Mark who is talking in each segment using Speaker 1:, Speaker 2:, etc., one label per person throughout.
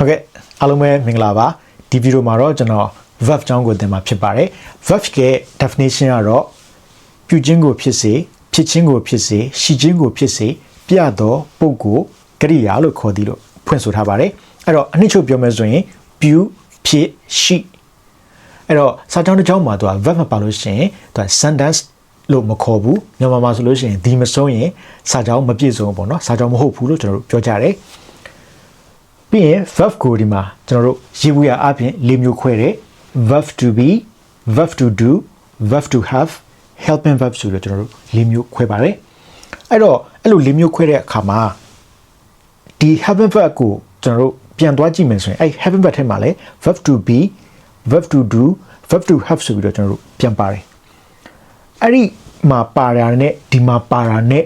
Speaker 1: ဟုတ်ကဲ့အားလုံးပဲမင်္ဂလာပါဒီဗီဒီယိုမှာတော့ကျွန်တော် verb ကြောင်းကိုသင်မှာဖြစ်ပါတယ် verb ရဲ့ definition ကတော့ပြုခြင်းကိုဖြစ်စေဖြစ်ခြင်းကိုဖြစ်စေရှိခြင်းကိုဖြစ်စေပြသောပုဂ္ဂိုလ်ကရိယာလို့ခေါ်သည်လို့ဖွင့်ဆိုထားပါတယ်အဲ့တော့အနှစ်ချုပ်ပြောမယ်ဆိုရင်ပြုဖြစ်ရှိအဲ့တော့စာကြောင်းတစ်ကြောင်းမှာသူက verb မပါလို့ရှိရင်သူက sentence လို့မခေါ်ဘူးမြန်မာမှာဆိုလို့ရှိရင်ဒီမဆုံးရင်စာကြောင်းမပြည့်စုံဘူးပေါ့နော်စာကြောင်းမဟုတ်ဘူးလို့ကျွန်တော်တို့ပြောကြတယ် ပြီးရင် verb ကိုဒီမှာကျွန်တော်တို့ရေးဘူးရအပြင်၄မျိုးခွဲတယ် verb to be verb to do verb to have helping verb ဆိုတော့ကျွန်တော်တို့၄မျိုးခွဲပါတယ်အဲ့တော့အဲ့လို၄မျိုးခွဲတဲ့အခါမှာဒီ helping verb ကိုကျွန်တော်တို့ပြန်သွားကြည့်မယ်ဆိုရင်အဲ့ helping verb ထဲမှာလည်း verb to be verb to do verb to have ဆိုပြီးတော့ကျွန်တော်တို့ပြန်ပါတယ်အဲ့ဒီမှာပါတာနဲ့ဒီမှာပါတာနဲ့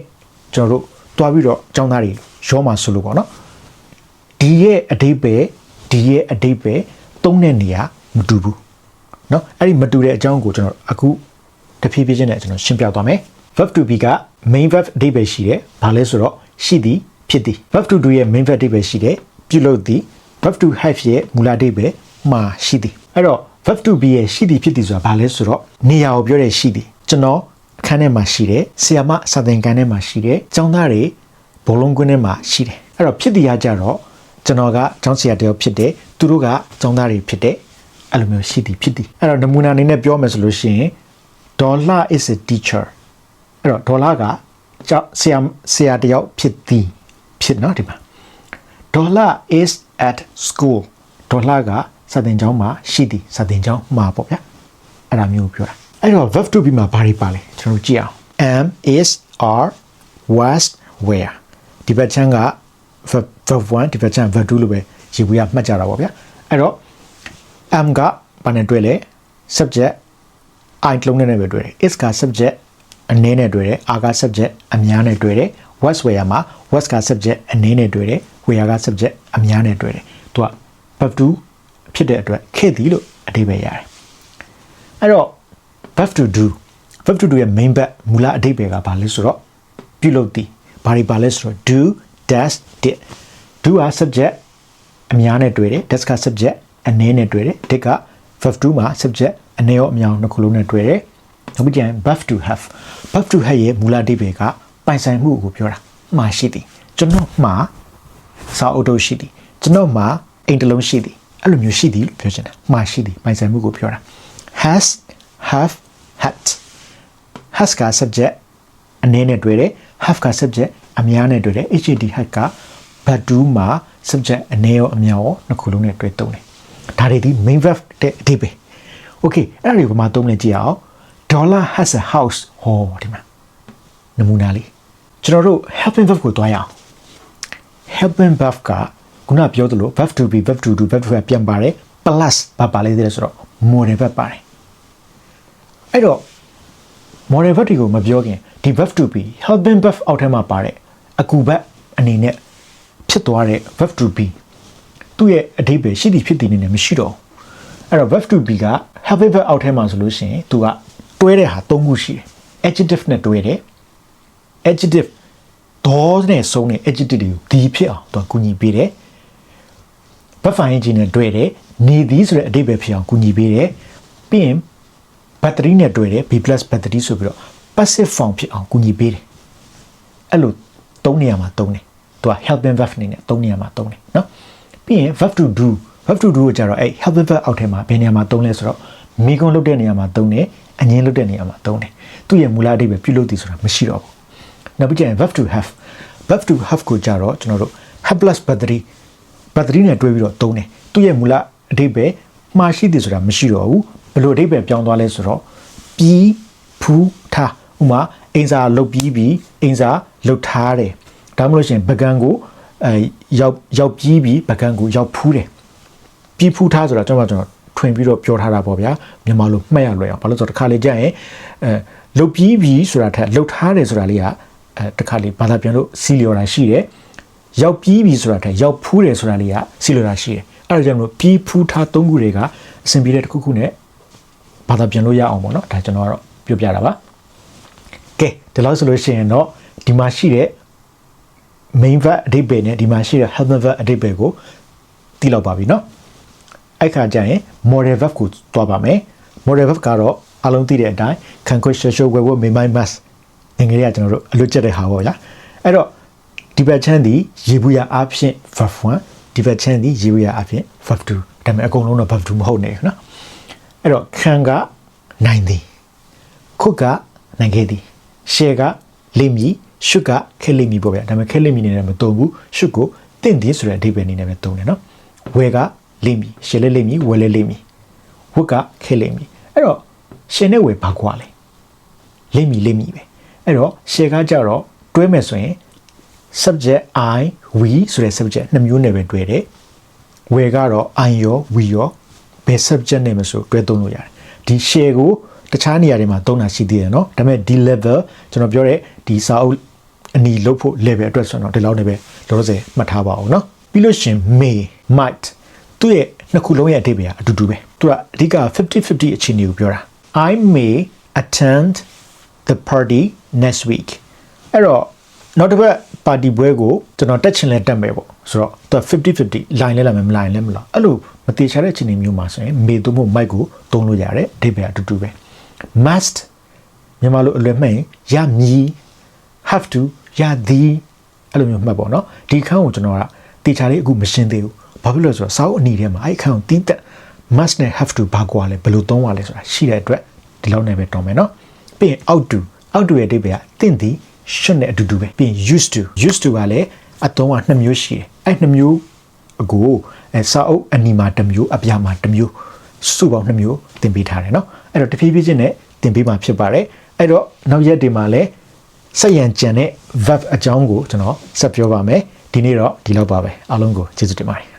Speaker 1: ကျွန်တော်တို့တွားပြီးတော့အကြောင်းသားတွေရောမှာဆိုလို့ပေါ့နော် ဒီရဲ့အတိတ်ပဲဒီရဲ့အတိတ်ပဲသုံးတဲ့နေရာမတူဘူးเนาะအဲ့ဒီမတူတဲ့အကြောင်းကိုကျွန်တော်အခုတဖြည်းဖြည်းချင်းနဲ့ကျွန်တော်ရှင်းပြသွားမယ် verb to be က main verb အတိတ်ပဲရှိတယ်ဘာလဲဆိုတော့ရှိသည်ဖြစ်သည် verb to do ရဲ့ main verb အတိတ်ပဲရှိတယ်ပြုလုပ်သည် verb to have ရဲ့မူလအတိတ်ပဲမှာရှိသည်အဲ့တော့ verb to be ရဲ့ရှိသည်ဖြစ်သည်ဆိုတာဘာလဲဆိုတော့နေရာကိုပြောတဲ့ရှိသည်ကျွန်တော်အခန်းထဲမှာရှိတယ်ဆီယာမစာသင်ခန်းထဲမှာရှိတယ်ကျောင်းသားတွေဘောလုံးကွင်းထဲမှာရှိတယ်အဲ့တော့ဖြစ်သည်ကကြတော့ ကျွန်တော်ကကျောင်းဆရာတယောက်ဖြစ်တယ်သူတို့ကကျောင်းသားတွေဖြစ်တယ်အဲ့လိုမျိုးရှိသည်ဖြစ်သည်အဲ့တော့နမူနာအနေနဲ့ပြောမယ်ဆိုလို့ရှိရင်ဒေါ်လာ is a teacher အဲ့တော့ဒေါ်လာကကျောင်းဆရာဆရာတယောက်ဖြစ်သည်ဖြစ်နော်ဒီမှာဒေါ်လာ is at school ဒေါ်လာကစာသင်ကျောင်းမှာရှိသည်စာသင်ကျောင်းမှာပေါ့ဗျာအဲ့ဒါမျိုးပြောတာအဲ့တော့ verb to be မှာဘာတွေပါလဲကျွန်တော်တို့ကြည့်အောင် am is are was were ဒီဘက်ချမ်းက verb verb 1ဒီဘက်ချမ်း verb 2လို့ပဲရေးဘူးရမှတ်ကြတာပေါ့ဗျာအဲ့တော့ am ကဘာနဲ့တွဲလဲ subject i လုံးနဲ့ပဲတွဲတယ် is က subject အနည်းနဲ့တွဲတယ် are က subject အများနဲ့တွဲတယ် was were မှာ was က subject အနည်းနဲ့တွဲတယ် were က subject အများနဲ့တွဲတယ်သူက verb 2ဖြစ်တဲ့အတွက်ခဲ့သည်လို့အဓိပ္ပာယ်ရတယ်အဲ့တော့ verb to do verb to do ရဲ့ main verb မူလအဓိပ္ပာယ်ကဘာလဲဆိုတော့ပြုလုပ်သည်ဘာတွေပါလဲဆိုတော့ do does did do က subject အများနဲ့တွေ့တယ် does က subject အနည်းနဲ့တွေ့တယ် did က verb to မှာ subject အနည်းရောအများနှစ်ခုလုံးနဲ့တွေ့တယ်နောက်ပြီးကျရင် verb to have verb to have ရဲ့မူလအဓိပ္ပာယ်ကပိုင်ဆိုင်မှုကိုပြောတာမှာရှိသည်ကျွန်တော်မှာစာအုပ်တုပ်ရှိသည်ကျွန်တော်မှာအိမ်တစ်လုံးရှိသည်အဲ့လိုမျိုးရှိသည်လို့ပြောချင်တာမှာရှိသည်ပိုင်ဆိုင်မှုကိုပြောတာ has have had has က subject အနည်းနဲ့တွေ့တယ် have က subject အများနဲ့တွေ့တယ် had had က but do မှာ subject အနည်းရောအများရောနှစ်ခုလုံးနဲ့တွေ့သုံးတယ်ဒါတွေဒီ main verb တဲ့အဓိပ္ပာယ် okay အဲ့ဒါတွေကိုမှသုံးလဲကြည့်အောင် dollar has a house ဟောဒီမှာနမူနာလေးကျွန်တော်တို့ helping verb ကိုတွားရအောင် helping verb ကခုနပြောသလို verb to be verb to do verb to have ပြန်ပါတယ် plus ဘာပါလဲသေးလဲဆိုတော့ model verb ပါတယ်အဲ့တော့ model verb တွေကိုမပြောခင် ဒီ verb to be helping verb အောက်ထဲမှာပါတဲ့အကူဘက်အနေနဲ့ဖြစ်သွားတဲ့ verb to be သူ့ရဲ့အဓိပ္ပာယ်ရှိသည်ဖြစ်သည်နေနဲ့မရှိတော့ဘူးအဲ့တော့ verb to be က helping verb အောက်ထဲမှာဆိုလို့ရှိရင်သူကတွဲတဲ့ဟာ၃ခုရှိတယ် adjective နဲ့တွဲတယ် adjective ဒေါ်နဲ့ဆုံးတဲ့ adjective တွေကိုဒီဖြစ်အောင်သူကကူညီပေးတယ်ဘတ်ဖိုင်ဂျင်နဲ့တွဲတယ်နေသည်ဆိုတဲ့အဓိပ္ပာယ်ဖြစ်အောင်ကူညီပေးတယ်ပြီးရင် battery နဲ့တွဲတယ် B+ battery ဆိုပြီးတော့ passive form ဖြစ်အောင်ကူညီပေးတယ်အဲ့လိုသုံးနေရာမှာသုံးတယ်သူက helping verb အနေနဲ့သုံးနေရာမှာသုံးတယ်နော်ပြီးရင် verb to do verb to do ကိုကြတော့အဲ့ helping verb အောက်ထဲမှာဘယ်နေရာမှာသုံးလဲဆိုတော့မိကွန်းလုတ်တဲ့နေရာမှာသုံးတယ်အငင်းလုတ်တဲ့နေရာမှာသုံးတယ်သူ့ရဲ့မူလအဓိပ္ပာယ်ပြုလုပ်သည်ဆိုတာမရှိတော့ဘူးနောက်ပြီးကျရင် verb to have verb to have ကိုကြတော့ကျွန်တော်တို့ have plus battery battery နဲ့တွဲပြီးတော့သုံးတယ်သူ့ရဲ့မူလအဓိပ္ပာယ်မှားရှိသည်ဆိုတာမရှိတော့ဘူးဘယ်လိုအဓိပ္ပာယ်ပြောင်းသွားလဲဆိုတော့ပြီးဖူး ဥမာအင်စာလုတ်ပြီးပြီးအင်စာလုတ်ထားတယ်ဒါမှမဟုတ်ရှင်ပကံကိုအဲရောက်ရောက်ပြီးပြီးပကံကိုရောက်ဖူးတယ်ပြီးဖူးထားဆိုတာကျွန်တော်ကျွန်တော်ထွင်ပြီးတော့ပြောထားတာပေါ့ဗျာမြန်မာလိုမှတ်ရလွယ်အောင်ဘာလို့ဆိုတော့တစ်ခါလေကြာရင်အဲလုတ်ပြီးပြီးဆိုတာထက်လုတ်ထားတယ်ဆိုတာလေးကအဲတစ်ခါလေဘာသာပြန်လို့စီလျော်တာရှိတယ်ရောက်ပြီးပြီဆိုတာထက်ရောက်ဖူးတယ်ဆိုတာလေးကစီလျော်တာရှိတယ်အဲ့ဒါကြောင့်မလို့ပြီးဖူးထားသုံးခုတွေကအစဉ်ပြေတဲ့တစ်ခုခုနဲ့ဘာသာပြန်လို့ရအောင်ပေါ့နော်ဒါကျွန်တော်ကတော့ပြောပြတာပါ ကဲဒီလောက်ဆိုလို့ရှိရင်တော့ဒီမှာရှိတဲ့ main verb အဓိပ္ပာယ်နဲ့ဒီမှာရှိတဲ့ helping verb အဓိပ္ပာယ်ကိုတ သိလောက်ပါပြီเนาะအဲ့ခါကျရင် model verb ကိုသွားပါမယ် model verb ကတော့အလုံးသိတဲ့အတိုင်းခံခွင့်ရှောရှောဝဲဝဲမေမိုင်းမတ်အင်္ဂလိပ်ကကျွန်တော်တို့အလွတ်ကျက်တဲ့ဟာပေါ့ဗျာအဲ့တော့ဒီဘက်ချမ်းဒီရေဘူးရအားဖြင့် verb 1ဒီဘက်ချမ်းဒီရေဘူးရအားဖြင့် verb 2ဒါပေမဲ့အကုန်လုံးတော့ verb 2မဟုတ်နေဘူးเนาะအဲ့တော့ခံကနိုင်သည်ခုတ်ကနိုင်ခဲ့သည် ရှယ်ကလိမ့်မည်ရှုကခဲလိမ့်မည်ပေါ့ဗျာဒါပေမဲ့ခဲလိမ့်မည်နေတယ်မတုံဘူးရှုကိုတင့်သည်ဆိုတဲ့အဓိပ္ပာယ်အနေနဲ့ပဲတုံးတယ်နော်ဝယ်ကလိမ့်မည်ရှယ်လည်းလိမ့်မည်ဝယ်လည်းလိမ့်မည်ဝတ်ကခဲလိမ့်မည်အဲ့တော့ရှင်နဲ့ဝယ်ဘာကွာလဲလိမ့်မည်လိမ့်မည်ပဲအဲ့တော့ရှယ်ကကြတော့တွဲမယ်ဆိုရင် subject i we ဆိုတဲ့ subject နှစ်မျိုးနဲ့ပဲတွဲတယ်ဝယ်ကတော့ i ရော we ရောဘယ် subject နဲ့မဆိုတွဲသုံးလို့ရတယ်ဒီ share ကို တခြားနေရာတွေမှာသုံးတာရှိသေးတယ်เนาะဒါပေမဲ့ဒီ level ကျွန်တော်ပြောတဲ့ဒီစာအုပ်အနီလုတ်ဖို့ level အတွက်ဆိုတော့ဒီလောက်နဲ့ပဲလောလောဆယ်မှတ်ထားပါအောင်เนาะပြီးလို့ရှရင် may might သူ့ရဲ့နှစ်ခုလုံးရဲ့အဓိပ္ပာယ်ကအတူတူပဲသူကအဓိက50-50အခြေအနေကိုပြောတာ I may attend the party next week အဲ့တော့နောက်တစ်ပတ်ပါတီပွဲကိုကျွန်တော်တက်ချင်လဲတက်မယ်ပေါ့ဆိုတော့သူ50-50 line လဲလာမယ်မ line လဲမလားအဲ့လိုမတိချတဲ့အခြေအနေမျိုးမှာဆိုရင် may သို့မဟုတ် might ကိုသုံးလို့ရတယ်အဓိပ္ပာယ်အတူတူပဲ must မြန်မာလိုအလွယ်မှတ်ရင်ရမည် have to ရသည်အဲ့လိုမျိုးမှတ်ပေါ့နော်ဒီခန်းကိုကျွန်တော်ကတေချာလေးအခုမရှင်းသေးဘူးဘာဖြစ်လို့လဲဆိုတော့စာအုပ်အနီထဲမှာအဲ့ခန်းကိုတီးတက် must နဲ့ have to ဘာကွာလဲဘယ်လိုသုံးရလဲဆိုတာရှိတဲ့အတွက်ဒီလောက်နဲ့ပဲတော်မယ်နော်ပြီးရင် out to out to ရဲ့အဓိပ္ပာယ်ကတင့်သည် should နဲ့အတူတူပဲပြီးရင် used to used to ကလည်းအသုံးကနှစ်မျိုးရှိတယ်အဲ့နှစ်မျိုးအကိုအဲစာအုပ်အနီမှာတစ်မျိုးအပြာမှာတစ်မျိုး စုပေါင်းနှစ်မျိုးသင်ပေးထားတယ်နော်အဲ့တော့တဖြည်းဖြည်းချင်းနဲ့သင်ပေးမှာဖြစ်ပါတယ်အဲ့တော့နောက်ရက်တွေမှာလည်းစက်ရန်ကြံတဲ့ verb အကြောင်းကိုကျွန်တော်ဆက်ပြောပါမယ်ဒီနေ့တော့ဒီလောက်ပါပဲအားလုံးကိုကျေးဇူးတင်ပါတယ်